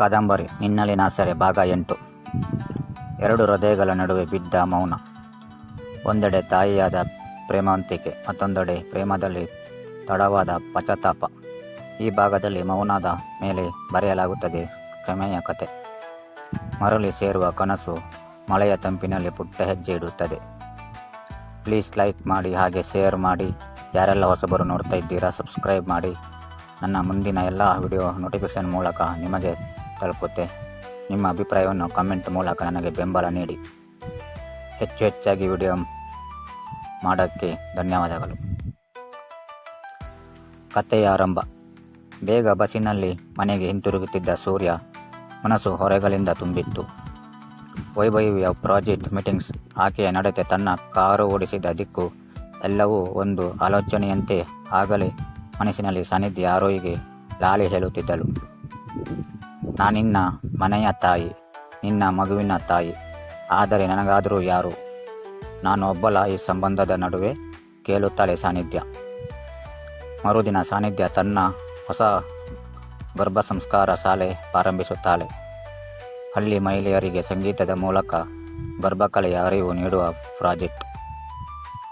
ಕಾದಂಬರಿ ನಿನ್ನಲಿ ಸೆರೆ ಭಾಗ ಎಂಟು. ಎರಡು ಹೃದಯಗಳ ನಡುವೆ ಬಿದ್ದ ಮೌನ. ಒಂದೆಡೆ ತಾಯಿಯಾದ ಪ್ರೇಮಾಂತಿಕೆ, ಮತ್ತೊಂದೆಡೆ ಪ್ರೇಮದಲ್ಲಿ ತಡವಾದ ಪಶ್ಚಾತ್ತಾಪ. ಈ ಭಾಗದಲ್ಲಿ ಮೌನದ ಮೇಲೆ ಬರೆಯಲಾಗುತ್ತದೆ ಕ್ಷಮೆಯ ಕತೆ. ಮರಳಿ ಸೇರುವ ಕನಸು ಮಳೆಯ ತಂಪಿನಲ್ಲಿ ಪುಟ್ಟ ಹೆಜ್ಜೆ ಇಡುತ್ತದೆ. ಪ್ಲೀಸ್ ಲೈಕ್ ಮಾಡಿ, ಹಾಗೆ ಶೇರ್ ಮಾಡಿ. ಯಾರೆಲ್ಲ ಹೊಸಬರು ನೋಡ್ತಾ ಇದ್ದೀರಾ, ಸಬ್ಸ್ಕ್ರೈಬ್ ಮಾಡಿ. ನನ್ನ ಮುಂದಿನ ಎಲ್ಲ ವಿಡಿಯೋ ನೋಟಿಫಿಕೇಷನ್ ಮೂಲಕ ನಿಮಗೆ ತಲುಪುತ್ತೆ. ನಿಮ್ಮ ಅಭಿಪ್ರಾಯವನ್ನು ಕಮೆಂಟ್ ಮೂಲಕ ನನಗೆ ಬೆಂಬಲ ನೀಡಿ. ಹೆಚ್ಚು ಹೆಚ್ಚಾಗಿ ವಿಡಿಯೋ ಮಾಡೋಕ್ಕೆ ಧನ್ಯವಾದಗಳು. ಕಥೆಯ ಆರಂಭ. ಬೇಗ ಬಸ್ಸಿನಲ್ಲಿ ಮನೆಗೆ ಹಿಂತಿರುಗುತ್ತಿದ್ದ ಸೂರ್ಯ ಮನಸ್ಸು ಹೊರೆಗಳಿಂದ ತುಂಬಿತ್ತು. ವೈಭವಿಯ ಪ್ರಾಜೆಕ್ಟ್ ಮೀಟಿಂಗ್ಸ್, ಆಕೆಯ ನಡತೆ, ತನ್ನ ಕಾರು ಓಡಿಸಿದ ದಿಕ್ಕು, ಎಲ್ಲವೂ ಒಂದು ಆಲೋಚನೆಯಂತೆ ಆಗಲೇ ಮನಸ್ಸಿನಲ್ಲಿ ಸಾನ್ನಿಧ್ಯ, ಆರೋಹಿಗೆ ಲಾಲಿ ಹೇಳುತ್ತಿದ್ದಳು. ನಾನಿನ್ನ ಮನೆಯ ತಾಯಿ, ನಿನ್ನ ಮಗುವಿನ ತಾಯಿ. ಆದರೆ ನನಗಾದರೂ ಯಾರು? ನಾನು ಒಬ್ಬಲ ಈ ಸಂಬಂಧದ ನಡುವೆ ಕೇಳುತ್ತಾಳೆ ಸಾನ್ನಿಧ್ಯ. ಮರುದಿನ ಸಾನ್ನಿಧ್ಯ ತನ್ನ ಹೊಸ ಗರ್ಭ ಸಂಸ್ಕಾರ ಶಾಲೆ ಪ್ರಾರಂಭಿಸುತ್ತಾಳೆ. ಹಳ್ಳಿ ಮಹಿಳೆಯರಿಗೆ ಸಂಗೀತದ ಮೂಲಕ ಗರ್ಭಕಲೆಯ ಅರಿವು ನೀಡುವ ಪ್ರಾಜೆಕ್ಟ್.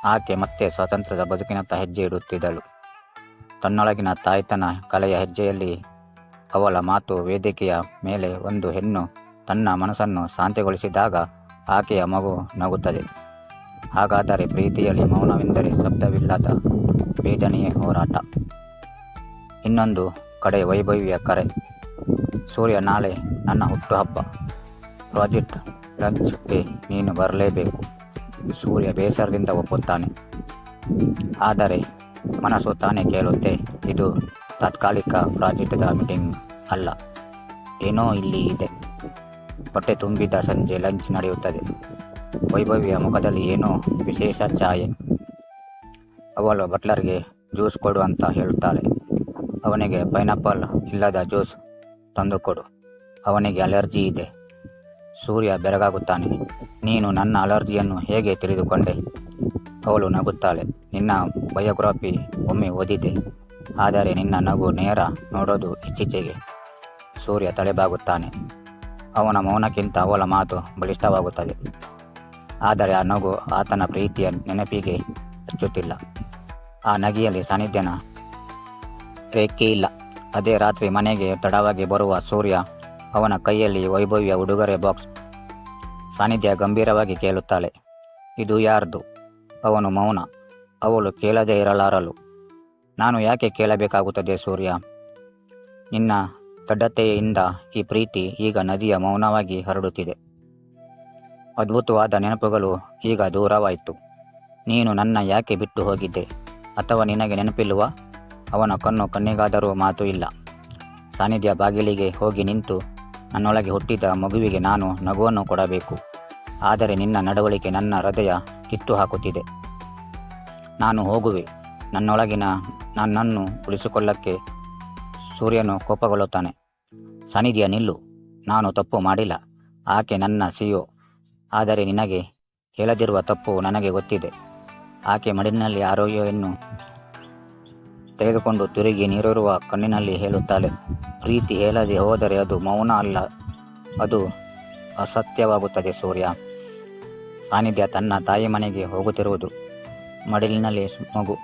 ಆಕೆ ಮತ್ತೆ ಸ್ವಾತಂತ್ರ್ಯದ ಬದುಕಿನತ್ತ ಹೆಜ್ಜೆ ಇಡುತ್ತಿದ್ದಳು. ತನ್ನೊಳಗಿನ ತಾಯ್ತನ ಕಲೆಯ ಹೆಜ್ಜೆಯಲ್ಲಿ ಅವಳ ಮಾತು ವೇದಿಕೆಯ ಮೇಲೆ ಒಂದು ಹೆಣ್ಣು ತನ್ನ ಮನಸ್ಸನ್ನು ಶಾಂತಿಗೊಳಿಸಿದಾಗ ಆಕೆಯ ಮಗು ನಗುತ್ತದೆ. ಹಾಗಾದರೆ ಪ್ರೀತಿಯಲ್ಲಿ ಮೌನವೆಂದರೆ ಶಬ್ದವಿಲ್ಲದ ವೇದನೆಯೇ ಹೋರಾಟ. ಇನ್ನೊಂದು ಕಡೆ ವೈಭವಿಯ ಕರೆ. ಸೂರ್ಯ ನಾಳೆ ನನ್ನ ಹುಟ್ಟುಹಬ್ಬ. ಪ್ರಾಜೆಕ್ಟ್ ಲಂಚ್ಗೆ ನೀನು ಬರಲೇಬೇಕು. ಸೂರ್ಯ ಬೇಸರದಿಂದ ಒಪ್ಪುತ್ತಾನೆ. ಆದರೆ ಮನಸ್ಸು ತಾನೇ ಕೇಳುತ್ತೆ, ಇದು ತಾತ್ಕಾಲಿಕ ಪ್ರಾಜೆಕ್ಟ್ದ ಮೀಟಿಂಗ್. ಅಲ್ಲ, ಏನೋ ಇಲ್ಲಿ ಇದೆ. ಹೊಟ್ಟೆ ತುಂಬಿದ ಸಂಜೆ ಲಂಚ್ ನಡೆಯುತ್ತದೆ. ವೈಭವಿಯ ಮುಖದಲ್ಲಿ ಏನೋ ವಿಶೇಷ ಛಾಯೆ. ಅವಳು ಬಟ್ಲರ್ಗೆ ಜ್ಯೂಸ್ ಕೊಡು ಅಂತ ಹೇಳುತ್ತಾಳೆ ಅವನಿಗೆ ಪೈನಾಪಲ್ ಇಲ್ಲದ ಜ್ಯೂಸ್ ತಂದುಕೊಡು ಅವನಿಗೆ ಅಲರ್ಜಿ ಇದೆ. ಸೂರ್ಯ ಬೆರಗಾಗುತ್ತಾನೆ. ನೀನು ನನ್ನ ಅಲರ್ಜಿಯನ್ನು ಹೇಗೆ ತಿಳಿದುಕೊಂಡೆ? ಅವಳು ನಗುತ್ತಾಳೆ. ನಿನ್ನ ಬಯೋಗ್ರಫಿ ಒಮ್ಮೆ ಓದಿದೆ. ಆದರೆ ನಿನ್ನ ನಗು ನೇರ ನೋಡೋದು ಇತ್ತೀಚೆಗೆ. ಸೂರ್ಯ ತಳೆಬಾಗುತ್ತಾನೆ ಅವನ ಮೌನಕ್ಕಿಂತ ಅವಳ ಮಾತು ಬಲಿಷ್ಠವಾಗುತ್ತದೆ. ಆದರೆ ಆ ನಗು ಆತನ ಪ್ರೀತಿಯ ನೆನಪಿಗೆ ಹಚ್ಚುತ್ತಿಲ್ಲ ಆ ನಗಿಯಲ್ಲಿ ಸಾನ್ನಿಧ್ಯನ ರೇಖೆ ಇಲ್ಲ. ಅದೇ ರಾತ್ರಿ ಮನೆಗೆ ತಡವಾಗಿ ಬರುವ ಸೂರ್ಯ ಅವನ ಕೈಯಲ್ಲಿ ವೈಭವಿಯ ಉಡುಗೊರೆ ಬಾಕ್ಸ್ ಸಾನ್ನಿಧ್ಯ ಗಂಭೀರವಾಗಿ ಕೇಳುತ್ತಾಳೆ. ಇದು ಯಾರ್ದು? ಅವನು ಮೌನ. ಅವಳು ಕೇಳದೇ ಇರಲಾರಲು ನಾನು ಯಾಕೆ ಕೇಳಬೇಕಾಗುತ್ತದೆ ಸೂರ್ಯ? ನಿನ್ನ ದಡ್ಡತೆಯಿಂದ ಈ ಪ್ರೀತಿ ಈಗ ನದಿಯ ಮೌನವಾಗಿ ಹರಡುತ್ತಿದೆ. ಅದ್ಭುತವಾದ ನೆನಪುಗಳು ಈಗ ದೂರವಾಯಿತು. ನೀನು ನನ್ನ ಯಾಕೆ ಬಿಟ್ಟು ಹೋಗಿದ್ದೆ? ಅಥವಾ ನಿನಗೆ ನೆನಪಿಲ್ವಾ? ಅವನ ಕಣ್ಣು ಕಣ್ಣಿಗಾದರೂ ಮಾತು ಇಲ್ಲ. ಸಾನ್ನಿಧ್ಯ ಬಾಗಿಲಿಗೆ ಹೋಗಿ ನಿಂತು ನನ್ನೊಳಗೆ ಹುಟ್ಟಿದ ಮಗುವಿಗೆ ನಾನು ನಗುವನ್ನು ಕೊಡಬೇಕು. ಆದರೆ ನಿನ್ನ ನಡವಳಿಕೆ ನನ್ನ ಹೃದಯ ಕಿತ್ತು ಹಾಕುತ್ತಿದೆ. ನಾನು ಹೋಗುವೆ. ನನ್ನೊಳಗಿನ ನನ್ನನ್ನು ಉಳಿಸಿಕೊಳ್ಳಕ್ಕೆ ಸೂರ್ಯನು ಕೋಪಗೊಳ್ಳುತ್ತಾನೆ. ಸನ್ನಿಧಿಯ ನಿಲ್ಲು. ನಾನು ತಪ್ಪು ಮಾಡಿಲ್ಲ. ಆಕೆ ನನ್ನ ಸಿಯೋ. ಆದರೆ ನಿನಗೆ ಹೇಳದಿರುವ ತಪ್ಪು ನನಗೆ ಗೊತ್ತಿದೆ. ಆಕೆ ಮಡಿಲಿನಲ್ಲಿ ಆರೋಗ್ಯವನ್ನು ತೆಗೆದುಕೊಂಡು ತಿರುಗಿ ನೀರಿರುವ ಕಣ್ಣಿನಲ್ಲಿ ಹೇಳುತ್ತಾಳೆ. ಪ್ರೀತಿ ಹೇಳದೆ ಹೋದರೆ ಅದು ಮೌನ ಅಲ್ಲ. ಅದು ಅಸತ್ಯವಾಗುತ್ತದೆ ಸೂರ್ಯ. ಸಾನ್ನಿಧ್ಯ ತನ್ನ ತಾಯಿ ಮನೆಗೆ ಹೋಗುತ್ತಿರುವುದು. ಮಡಿಲಿನಲ್ಲಿ ಮಗು.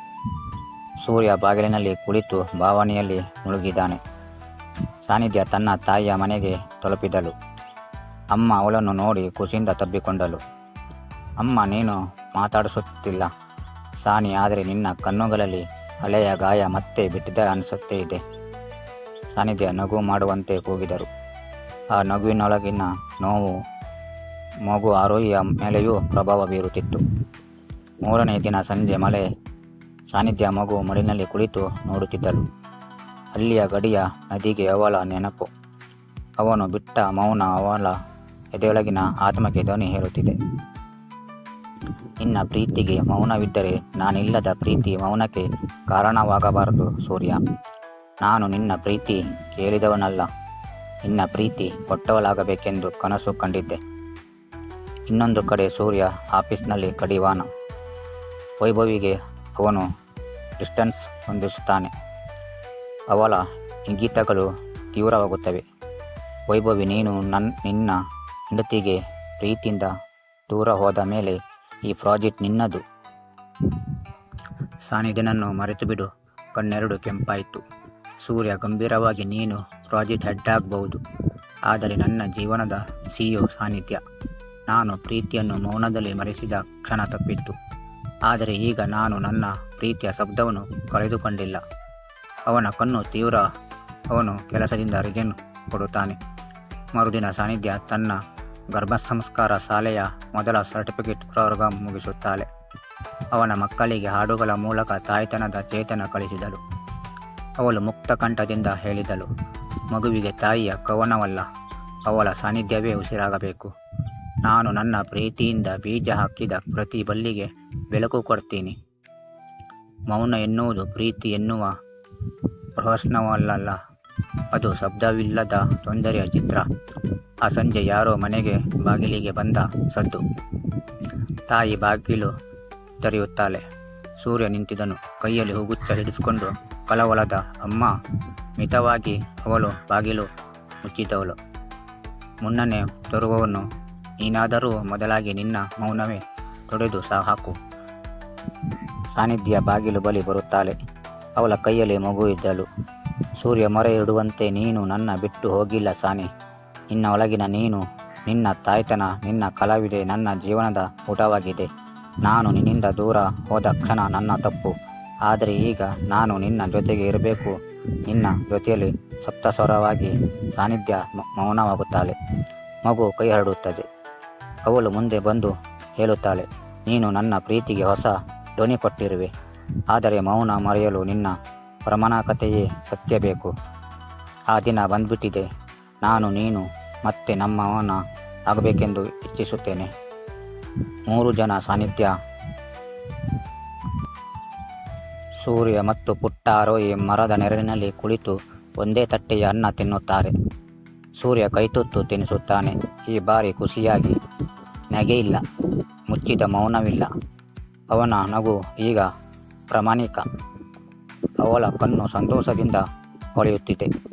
ಸೂರ್ಯ ಬಾಗಿಲಿನಲ್ಲಿ ಕುಳಿತು ಭಾವನೆಯಲ್ಲಿ ಮುಳುಗಿದ್ದಾನೆ. ಸಾನಿಧ್ಯ ತನ್ನ ತಾಯಿಯ ಮನೆಗೆ ತಲುಪಿದಳು. ಅಮ್ಮ ಅವಳನ್ನು ನೋಡಿ ಖುಷಿಯಿಂದ ತಬ್ಬಿಕೊಂಡಳು. ಅಮ್ಮ, ನೀನು ಮಾತಾಡಿಸುತ್ತಿಲ್ಲ. ಸಾನಿ ಆದರೆ ನಿನ್ನ ಕಣ್ಣುಗಳಲ್ಲಿ ಹಳೆಯ ಗಾಯ ಮತ್ತೆ ಬಿಟ್ಟಿದ್ದ ಅನಿಸುತ್ತೇ ಇದೆ. ಸಾನಿಧ್ಯ ನಗು ಮಾಡುವಂತೆ ಕೂಗಿದರು. ಆ ನಗುವಿನೊಳಗಿನ ನೋವು, ಮಗು ಆರೋಹಿಯ ಮೇಲೆಯೂ ಪ್ರಭಾವ ಬೀರುತ್ತಿತ್ತು. ಮೂರನೇ ದಿನ ಸಂಜೆ ಮಳೆ ಸಾನ್ನಿಧ್ಯ ಮಗು ಮಡಿನಲ್ಲಿ ಕುಳಿತು ನೋಡುತ್ತಿದ್ದಳು. ಅಲ್ಲಿಯ ಗಡಿಯ ನದಿಗೆ ಅವಳ ನೆನಪು. ಅವನು ಬಿಟ್ಟ ಮೌನ ಅವಳ ಎದೆಯೊಳಗಿನ ಆತ್ಮಕ್ಕೆ ಧ್ವನಿ ಹೇಳುತ್ತಿದೆ ನಿನ್ನ ಪ್ರೀತಿಗೆ ಮೌನವಿದ್ದರೆ ನಾನಿಲ್ಲದ ಪ್ರೀತಿ ಮೌನಕ್ಕೆ ಕಾರಣವಾಗಬಾರದು ಸೂರ್ಯ. ನಾನು ನಿನ್ನ ಪ್ರೀತಿ ಕೇಳಿದವನಲ್ಲ. ನಿನ್ನ ಪ್ರೀತಿ ಕೊಟ್ಟವಳಾಗಬೇಕೆಂದು ಕನಸು ಕಂಡಿದ್ದೆ. ಇನ್ನೊಂದು ಕಡೆ ಸೂರ್ಯ ಆಫೀಸ್ನಲ್ಲಿ ಕಡಿವಾಣ. ವೈಭವಿಗೆ ಅವನು ಡಿಸ್ಟೆನ್ಸ್ ಹೊಂದಿಸುತ್ತಾನೆ. ಅವಳ ಇಂಗಿತಗಳು ತೀವ್ರವಾಗುತ್ತವೆ. ವೈಭವಿ, ನೀನು ನನ್ನ ನಿನ್ನ ಹೆಂಡತಿಗೆ ಪ್ರೀತಿಯಿಂದ ದೂರ ಹೋದ ಮೇಲೆ ಈ ಪ್ರಾಜೆಕ್ಟ್ ನಿನ್ನದು. ಸಾನಿದನನ್ನು ಮರೆತು ಬಿಡು ಕಣ್ಣೆರಡು ಕೆಂಪಾಯಿತು. ಸೂರ್ಯ ಗಂಭೀರವಾಗಿ, ನೀನು ಪ್ರಾಜೆಕ್ಟ್ ಹೆಡ್ ಆಗಬಹುದು. ಆದರೆ ನನ್ನ ಜೀವನದ ಸಿಇಒ ಸಾನ್ನಿಧ್ಯ ನಾನು ಪ್ರೀತಿಯನ್ನು ಮೌನದಲ್ಲಿ ಮರೆಸಿದ ಕ್ಷಣ ತಪ್ಪಿತ್ತು. ಆದರೆ ಈಗ ನಾನು ನನ್ನ ಪ್ರೀತಿಯ ಶಬ್ದವನ್ನು ಕಳೆದುಕೊಂಡಿಲ್ಲ. ಅವನ ಕಣ್ಣು ತೀವ್ರ, ಅವನು ಕೆಲಸದಿಂದ ರಿಜನ್ ಕೊಡುತ್ತಾನೆ. ಮರುದಿನ ಸಾನ್ನಿಧ್ಯ ತನ್ನ ಗರ್ಭ ಸಂಸ್ಕಾರ ಶಾಲೆಯ ಮೊದಲ ಸರ್ಟಿಫಿಕೇಟ್ ಪ್ರೋಗ್ರಾಂ ಮುಗಿಸುತ್ತಾಳೆ. ಅವನ ಮಕ್ಕಳಿಗೆ ಹಾಡುಗಳ ಮೂಲಕ ತಾಯ್ತನದ ಚೇತನ ಕಳಿಸಿದಳು. ಅವಳು ಮುಕ್ತ ಕಂಠದಿಂದ ಹೇಳಿದಳು, ಮಗುವಿಗೆ ತಾಯಿಯ ಕವನವಲ್ಲ, ಅವಳ ಸಾನ್ನಿಧ್ಯವೇ ಉಸಿರಾಗಬೇಕು. ನಾನು ನನ್ನ ಪ್ರೀತಿಯಿಂದ ಬೀಜ ಹಾಕಿದ ಪ್ರತಿ ಬಲ್ಲಿಗೆ ಬೆಳಕು ಕೊಡ್ತೀನಿ. ಮೌನ ಎನ್ನುವುದು, ಪ್ರೀತಿ ಎನ್ನುವ ಪ್ರಹಸನವಲ್ಲ ಅದು ಶಬ್ದವಿಲ್ಲದ ತೊಂದರೆಯ ಚಿತ್ರ. ಆ ಸಂಜೆ ಯಾರೋ ಮನೆಗೆ ಬಾಗಿಲಿಗೆ ಬಂದ ಸದ್ದು. ತಾಯಿ ಬಾಗಿಲು ತೆರೆಯುತ್ತಾಳೆ. ಸೂರ್ಯ ನಿಂತಿದನು ಕೈಯಲ್ಲಿ ಹೋಗುತ್ತಾ ಹಿಡಿಸಿಕೊಂಡು ಕಲವಲದ ಅಮ್ಮ ಮಿತವಾಗಿ ಅವಳು ಬಾಗಿಲು ಮುಚ್ಚಿದವಳು. ಮುನ್ನನೆ ತರುವವನು, ನೀನಾದರೂ ಮೊದಲಾಗಿ ನಿನ್ನ ಮೌನವೇ ತೊಡೆದು ಸಹ ಹಾಕು. ಸಾನ್ನಿಧ್ಯ ಬಾಗಿಲು ಬಲಿ ಬರುತ್ತಾಳೆ. ಅವಳ ಕೈಯಲ್ಲಿ ಮಗು ಇದ್ದಳು. ಸೂರ್ಯ ಮೊರೆ ಇಡುವಂತೆ ನೀನು ನನ್ನ ಬಿಟ್ಟು ಹೋಗಿಲ್ಲ ಸಾನಿ. ನಿನ್ನ ಒಳಗಿನ ನೀನು, ನಿನ್ನ ತಾಯ್ತನ, ನಿನ್ನ ಕಲಾವಿದೆ ನನ್ನ ಜೀವನದ ಊಟವಾಗಿದೆ. ನಾನು ನಿನ್ನಿಂದ ದೂರ ಹೋದ ಕ್ಷಣ ನನ್ನ ತಪ್ಪು. ಆದರೆ ಈಗ ನಾನು ನಿನ್ನ ಜೊತೆಗೆ ಇರಬೇಕು. ನಿನ್ನ ಜೊತೆಯಲ್ಲಿ ಸಪ್ತಸ್ವರವಾಗಿ ಸಾನ್ನಿಧ್ಯ ಮೌನವಾಗುತ್ತಾಳೆ. ಮಗು ಕೈ ಹರಡುತ್ತದೆ. ಅವಳು ಮುಂದೆ ಬಂದು ಹೇಳುತ್ತಾಳೆ ನೀನು ನನ್ನ ಪ್ರೀತಿಗೆ ಹೊಸ ಧ್ವನಿ ಕೊಟ್ಟಿರುವೆ. ಆದರೆ ಮೌನ ಮರೆಯಲು ನಿನ್ನ ಪ್ರಮಾಣಕತೆಯೇ ಸತ್ಯ ಬೇಕು. ಆ ದಿನ ಬಂದ್ಬಿಟ್ಟಿದೆ. ನಾನು, ನೀನು ಮತ್ತೆ ನಮ್ಮವನ ಆಗಬೇಕೆಂದು ಇಚ್ಛಿಸುತ್ತೇನೆ. ಮೂರು ಜನ ಸಾನ್ನಿಧ್ಯ. ಸೂರ್ಯ ಮತ್ತು ಪುಟ್ಟ ಆರೋಹಿ ಮರದ ನೆರಳಿನಲ್ಲಿ ಕುಳಿತು ಒಂದೇ ತಟ್ಟೆಯ ಅನ್ನ ತಿನ್ನುತ್ತಾರೆ. ಸೂರ್ಯ ಕೈತುತ್ತು ತಿನ್ನಿಸುತ್ತಾನೆ ಈ ಬಾರಿ ಖುಷಿಯಾಗಿ ನಗೆಯಿಲ್ಲ. ಮುಚ್ಚಿದ ಮೌನವಿಲ್ಲ. ಅವನ ನಗು ಈಗ ಪ್ರಾಮಾಣಿಕ. ಅವಳ ಕಣ್ಣು ಸಂತೋಷದಿಂದ ಹೊಳೆಯುತ್ತಿದೆ.